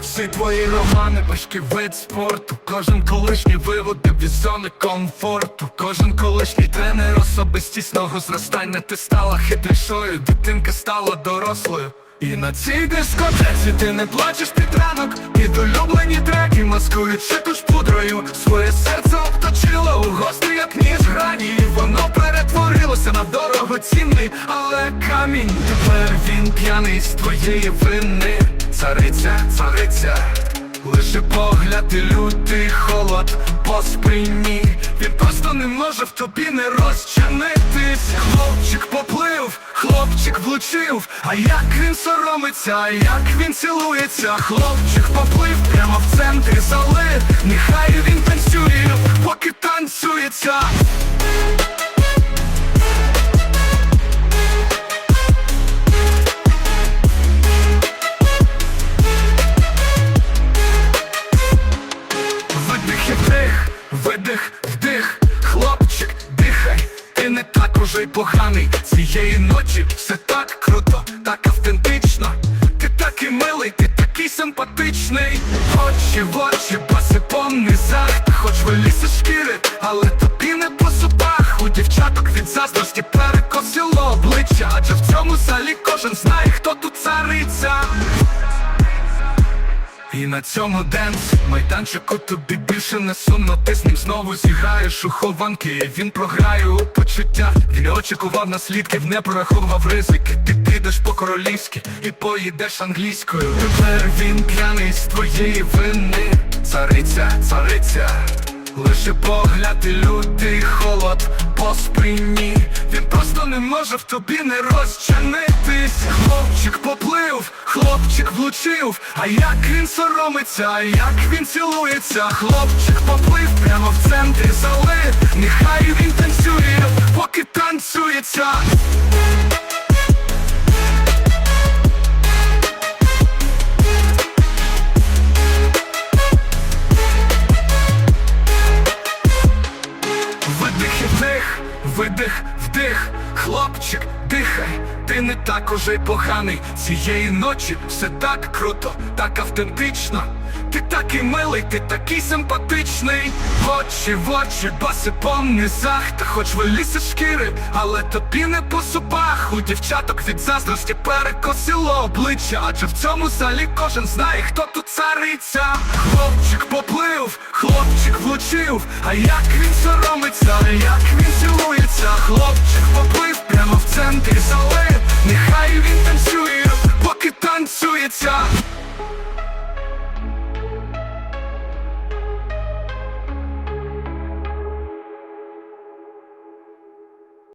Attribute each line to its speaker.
Speaker 1: Всі твої романи, важкий вид спорту. Кожен колишній виводив із зони комфорту. Кожен колишній тренер особистісного зростання. Ти стала хитрішою, дитинка стала дорослою. І на цій дискотеці ти не плачеш під ранок. Під улюблені треки маскують шикуш пудрою. Своє серце обточило у гострі, як ніж грані. І воно перетворилося на дорогоцінний, але камінь. Тепер він п'яний з твоєї вини. Цариця, цариця, лише погляд і лютий холод. По спині Він просто не може в тобі не розчинитись. Хлопчик поплив, хлопчик влучив, а як він соромиться, а як він цілується, хлопчик поплив прямо в центрі зали, нехай він танцює, не так уже й поганий. Цієї ночі все так круто, так автентично. Ти такий милий, ти такий симпатичний. Очі в очі, паси по низах хоч виліси шкіри, але тобі не по зубах. У дівчаток від заздрості перекосило обличчя Адже в цьому залі кожен знає, хто на цьому денс. Майданчику тобі більше не сумно. Ти з ним знову зіграєш у хованки він програє у почуття Він очікував наслідків, не прораховував ризики. Ти підеш по-королівськи і поїдеш англійською. Тепер він п'яний з твоєї вини. Цариця, цариця Лише погляд і лютий холод спині. Він просто не може в тобі не розчинитись Хлопчик поплив, хлопчик влучив, а як він соромиться, як він цілується, хлопчик поплив прямо в центрі зали, нехай він танцює, поки танцюється. Видих і вдих, видих, вдих, хлопчик, дихай, ти не так уже й поганий. Цієї ночі все так круто, так автентично. Ти такий милий, ти такий симпатичний. Очі в очі, баси по низах. Та хоч виліз із шкіри, але тобі не по зубах. У дівчаток від заздрості перекосило обличчя Адже в цьому залі кожен знає, хто тут цариця. Хлопчик поплив, хлопчик влучив, а як він соромиться, як він серця хлопчик поплив прямо в центрі зали Нехай він танцює, поки танцюється.